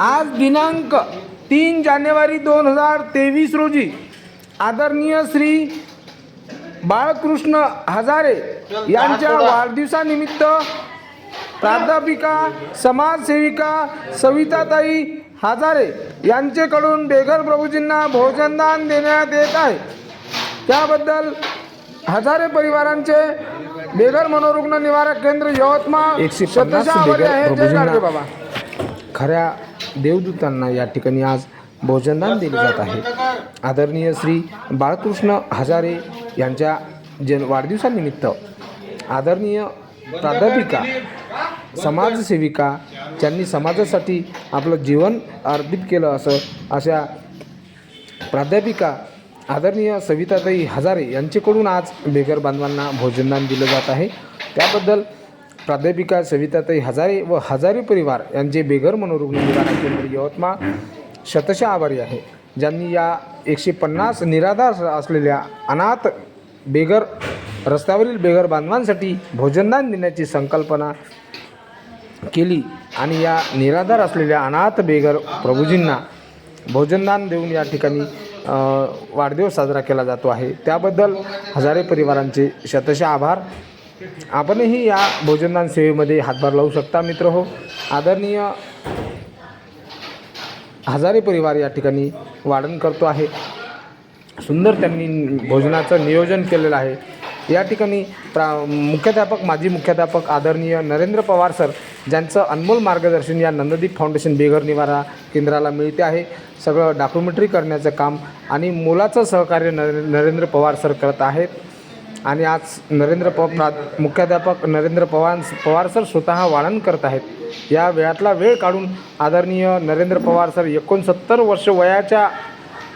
आज दिनांक तीन जानेवारी दोन हजार तेवीस रोजी आदरणीय श्री बाळकृष्ण हजारे यांच्या वाढदिवसानिमित्त प्राध्यापिका समाजसेविका सविताताई हजारे यांचेकडून बेघर प्रभूजींना भोजनदान देण्यात येत आहे. त्याबद्दल हजारे परिवारांचे बेघर मनोरुग्ण निवारक केंद्र यवतमाळ बाबा. खऱ्या देवदूतांना या ठिकाणी आज भोजनदान दिले जात आहे. आदरणीय श्री बाळकृष्ण हजारे यांच्या जन वाढदिवसानिमित्त आदरणीय प्राध्यापिका समाजसेविका ज्यांनी समाजासाठी आपलं जीवन अर्पित केलं असं अशा प्राध्यापिका आदरणीय सविताताई हजारे यांच्याकडून आज बेघर बांधवांना भोजनदान दिलं जात आहे. त्याबद्दल प्राध्यापिका सविताताई हजारे व हजारे परिवार यांचे बेघर मनोरुग्ण निवारण केंद्र यवतमाळ शतशः आभारी आहे. ज्यांनी या एकशे पन्नास निराधार असलेल्या अनाथ बेघर रस्त्यावरील बेघर बांधवांसाठी भोजनदान देण्याची संकल्पना केली आणि या निराधार असलेल्या अनाथ बेघर प्रभूजींना भोजनदान देऊन या ठिकाणी वाढदिवस साजरा केला जातो आहे. त्याबद्दल हजारे परिवारांचे शतशः आभार. आपणही या भोजनदान सेवेमध्ये हातभार लावू शकता मित्र हो. आदरणीय हजारे परिवार या ठिकाणी वाढण करतो आहे. सुंदर त्यांनी भोजनाचं नियोजन केलेलं आहे. या ठिकाणी प्रा मुख्याध्यापक माजी मुख्याध्यापक आदरणीय नरेंद्र पवार सर ज्यांचं अनमोल मार्गदर्शन या नंददीप फाउंडेशन बेघर निवारा केंद्राला मिळते आहे. सगळं डॉक्युमेंटरी करण्याचं काम आणि मोलाचं सहकार्य नरे नरेंद्र पवार सर करत आहेत. आणि आज नरेंद्र प प्रा मुख्याध्यापक नरेंद्र पवार पवार सर स्वतः वाळण करत आहेत. या वेळातला वेळ काढून आदरणीय नरेंद्र पवार सर एकोणसत्तर वर्ष वयाच्या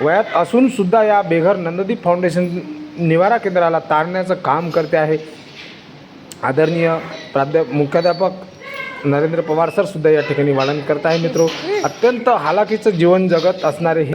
वयात असूनसुद्धा या बेघर नंददीप फाउंडेशन निवारा केंद्राला तारण्याचं काम करते आहे. आदरणीय प्राध्या मुख्याध्यापक नरेंद्र पवार सरसुद्धा या ठिकाणी वाढण करत आहे मित्रो. अत्यंत हालाकीचं जीवन जगत असणारे हे